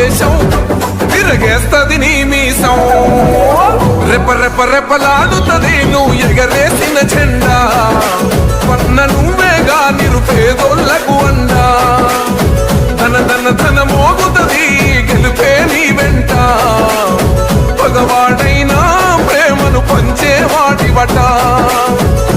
వస్తది ఆవేశం తిరగేస్తది నీ మీసం. రెప రెప రెపలాడుతుంది నువ్వు ఎగరేసిన జెండా. పన్న నువ్వేగా నిరుపేదోళ్ళకు అండా. ధన ధన ధన మోగుతది గెలుపే నీ వెంట. పగవాడైనా ప్రేమను పంచేవాడివట